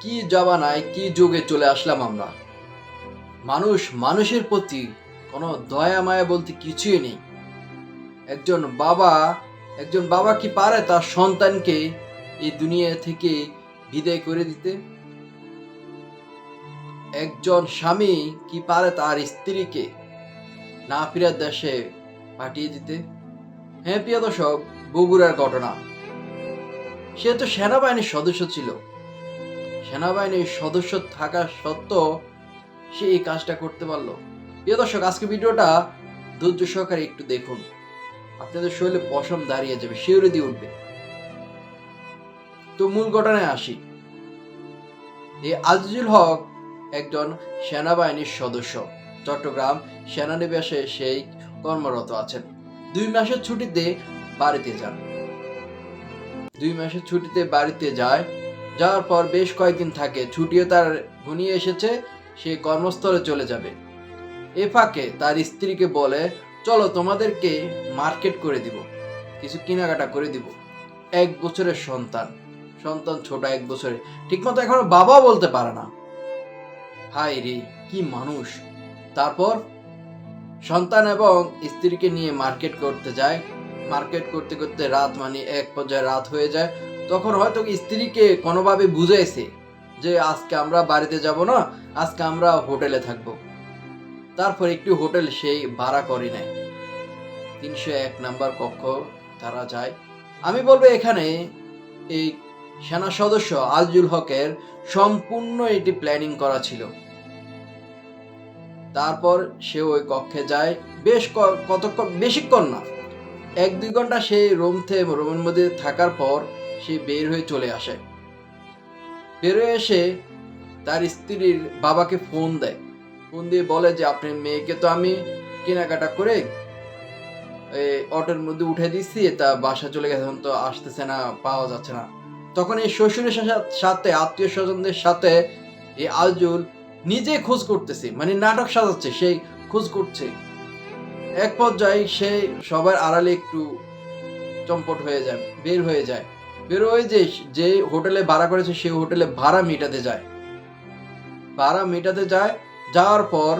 কি জামানায় কি যুগে চলে আসলাম আমরা? মানুষ মানুষের প্রতি কোনো দয়া, মায়া বলতে কিছুই নেই। একজন বাবা একজন বাবা কি পারে তার সন্তানকে এই দুনিয়া থেকে বিদায় করে দিতে? একজন স্বামী কি পারে তার স্ত্রীকে না ফিরার দেশে পাঠিয়ে দিতে? হ্যাঁ প্রিয় দর্শক, বগুড়ার ঘটনা। সে তো সেনাবাহিনীর সদস্য ছিল। সেনাবাহিনীর সদস্য থাকা সত্ত্বেও সে এই কাজটা করতে পারল। প্রিয় দর্শক, আজকে ভিডিওটা ধৈর্য সহকারে একটু দেখুন। আপনাদের শরীরে পশম দাঁড়িয়ে যাবে, শিউরে দিয়ে উঠবে। তো মূল ঘটনায় আসি। এই আজিজুল হক একজন সেনাবাহিনীর সদস্য। চট্টগ্রাম সেনানিবাসে সেই কর্মরত আছেন। দুই মাসের ছুটিতে বাড়িতে যান। দুই মাসের ছুটিতে বাড়িতে যায় যাওয়ার পর বেশ কয়েকদিন থাকে, ছুটিও তার ঘনিয়ে এসেছে, সে কর্মস্থলে চলে যাবে। এ ফাঁকে তার স্ত্রীকে বলে, চলো তোমাদেরকে মার্কেট করে দিব, কিছু কেনাকাটা করে দিব। এক বছরের সন্তান সন্তান ছোট এক বছরের ঠিকমতো এখনও বাবা বলতে পারে না। হাই রে, কি মানুষ! তারপর সন্তান এবং স্ত্রীকে নিয়ে মার্কেট করতে যায়। মার্কেট করতে করতে রাত মানে এক পর্যায়ে রাত হয়ে যায়। তখন হয়তো স্ত্রীকে কোনোভাবে বুঝাইছে যে আজকে আমরা বাড়িতে যাব না, আজকে আমরা হোটেলে থাকব। তারপর একটি হোটেল সেই ভাড়া করে নেয়। তিনশো এক নাম্বার কক্ষ তারা যায়। আমি বলব এখানে এই সেনা সদস্য আজুল হকের সম্পূর্ণ এটি প্ল্যানিং করা ছিল। তারপর সে ওই কক্ষে যায়। বেশ কতক্ষণ বেশিক্ষণ না। এক দুই ঘণ্টা সেই রুম থেকে রুমের মধ্যে থাকার পর সে বের হয়ে চলে আসে। বের হয়ে এসে তার স্ত্রীর বাবাকে ফোন দেয়। ফোন দিয়ে বলে যে, আপনার মেয়েকে তো আমি কেনাকাটা করে অটোর মধ্যে উঠে দিচ্ছি তা বাসা চলে গেছে তো আসতেছে না, পাওয়া যাচ্ছে না। তখন এই শ্বশুরের সাথে আত্মীয় স্বজনদের সাথে এই আজুল নিজে খোঁজ করতেছে মানে নাটক সাজাচ্ছে, সেই খোঁজ করছে। এক পর্যায়ে সে সবার আড়ালে একটু চম্পট হয়ে যায়, বের হয়ে যায়। বের হয়ে যে যে হোটেলে ভাড়া করেছে সেই হোটেলে ভাড়া মেটাতে যায়। ভাড়া মেটাতে যায়, যাওয়ার পর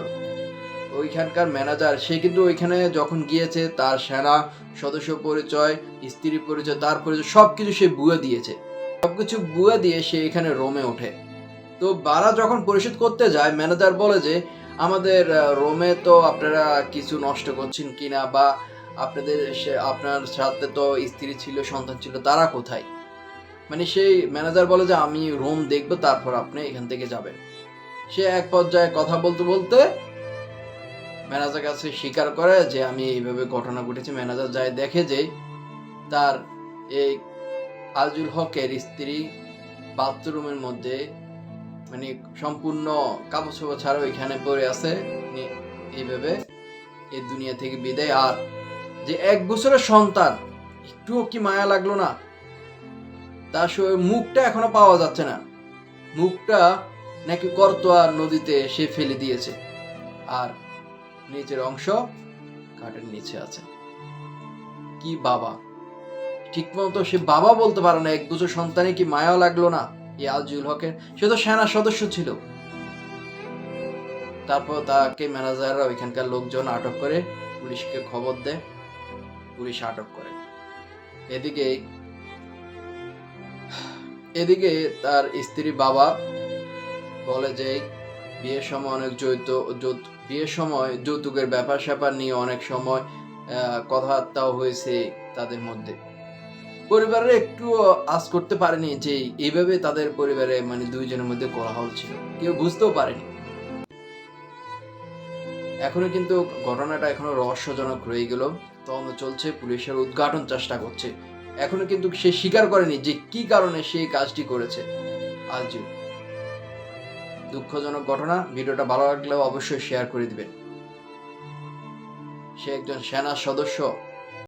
ওইখানকার ম্যানেজার, সে কিন্তু ওইখানে যখন গিয়েছে, তার সেনা সদস্য পরিচয়, স্ত্রী পরিচয়, তার পরিচয় সব কিছু সে বুয়ে দিয়েছে। সব কিছু বুয়ে দিয়ে সে এখানে রোমে ওঠে। তো ভাড়া যখন পরিশোধ করতে যায়, ম্যানেজার বলে যে, আমাদের রোমে তো আপনারা কিছু নষ্ট করছেন কিনা বা আপনাদের আপনার সাথে তো স্ত্রী ছিল, সন্তান ছিল, তারা কোথায়? মানে সেই ম্যানেজার বলে যে, আমি রোম দেখব, তারপর আপনি এখান থেকে যাবেন। সে এক পর্যায়ে কথা বলতে বলতে ম্যানেজার কাছে স্বীকার করে যে, আমি এইভাবে ঘটনা ঘটেছে। ম্যানেজার যায় দেখে যে, তার এই আজুল হকের স্ত্রী বাথরুমের মধ্যে মানে সম্পূর্ণ কাপড় চোপড় ছাড়া ওইখানে পড়ে আছে। এইভাবে এই দুনিয়া থেকে বিদায়। আর যে এক বছরের সন্তান, একটুও কি মায়া লাগল না? তার মুখটা এখনও পাওয়া যাচ্ছে না। মুখটা নাকি করতোয়া নদীতে সে ফেলে দিয়েছে। আর নিচের অংশ কাঠের নিচে আছে। কি বাবা? ঠিক মতো সে বাবা বলতে পারে না, এক বছর সন্তানে কি মায়া লাগল না? এই আজুল হকের, সে তো সেনা সদস্য ছিল। তারপর তাকে ম্যানেজাররা ওইখানকার লোকজন আটক করে পুলিশকে খবর দেয়। পুলিশ আটক করে। এদিকে এদিকে তার স্ত্রী বাবা বলে যে, বিয়ের সময় অনেক যৌত বিয়ের সময় যৌতুকের ব্যাপার স্যাপার নিয়ে অনেক সময় কথাবার্তাও হয়েছে তাদের মধ্যে। পরিবারের একটু আজ করতে পারেনি যে, এইভাবে তাদের পরিবারে মানে দুইজনের মধ্যে কোলাহল ছিল। কেউ বুঝতেও পারেনি। এখনও কিন্তু ঘটনাটা এখনও রহস্যজনক রয়ে গেল। তখন চলছে, পুলিশের উদ্ঘাটন চেষ্টা করছে। এখনও কিন্তু সে স্বীকার করেনি যে কি কারণে সে কাজটি করেছে। আজ দুঃখজনক ঘটনা, ভিডিওটা ভালো লাগলেও অবশ্যই শেয়ার করে দিবেন। সে একজন সেনা সদস্য।